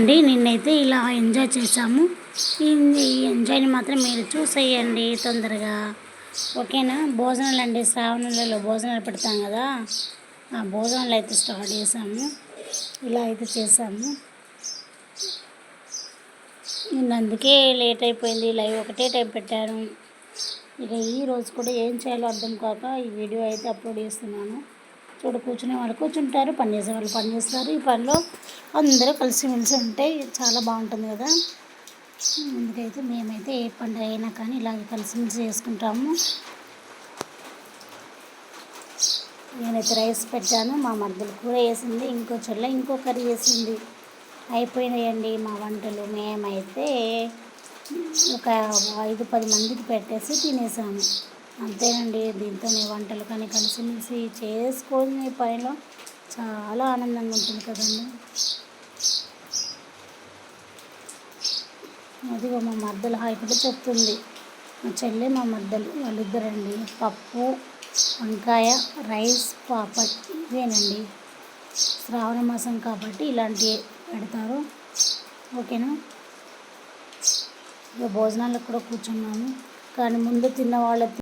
అండి నిన్నైతే ఇలా ఎంజాయ్ చేసాము ఈ ఈ ఎంజాయ్ని మాత్రం మీరు చూసేయండి తొందరగా. ఓకేనా? భోజనాలు అండి శ్రావణంలో భోజనాలు పెడతాం కదా. ఆ భోజనాలు అయితే స్టార్ట్ చేసాము ఇలా అయితే చేసాము నిన్న అందుకే లేట్ అయిపోయింది లైవ్ ఒకటే టైం పెట్టాను. ఇక ఈ రోజు కూడా ఏం చేయాలో అర్థం కాక ఈ వీడియో అయితే అప్లోడ్ చేస్తున్నాను. చూడు కూర్చునే వాళ్ళు కూర్చుంటారు పని చేసే వాళ్ళు పని చేస్తారు ఈ పనిలో అందరూ కలిసిమెలిసి ఉంటే చాలా బాగుంటుంది కదా. అందుకైతే మేమైతే ఏ పండుగ అయినా కానీ ఇలాగే కలిసిమెలిసి చేసుకుంటాము. నేనైతే రైస్ పెట్టాను మా మద్దలు కూర వేసింది ఇంకో చెల్ల ఇంకో కర్రీ వేసింది. అయిపోయినాయండి మా వంటలు. మేమైతే ఒక ఐదు పది మందికి పెట్టేసి తినేసాము. అంతేనండి దీంతోనే వంటలు కానీ కలిసిమెలిసి చేసుకొని పనిలో చాలా ఆనందంగా ఉంటుంది కదండి. అదిగో మా మద్దలు హాయ్ చెప్తుంది. మా చెల్లె మా మద్దలు వాళ్ళిద్దరండి. పప్పు వంకాయ రైస్ పాపడ్ ఇవేనండి. శ్రావణ మాసం కాబట్టి ఇలాంటివి పెడతారు. ఓకేనా? ఇక భోజనాలకు కూడా కూర్చున్నాము. కానీ ముందు తిన్న వాళ్ళ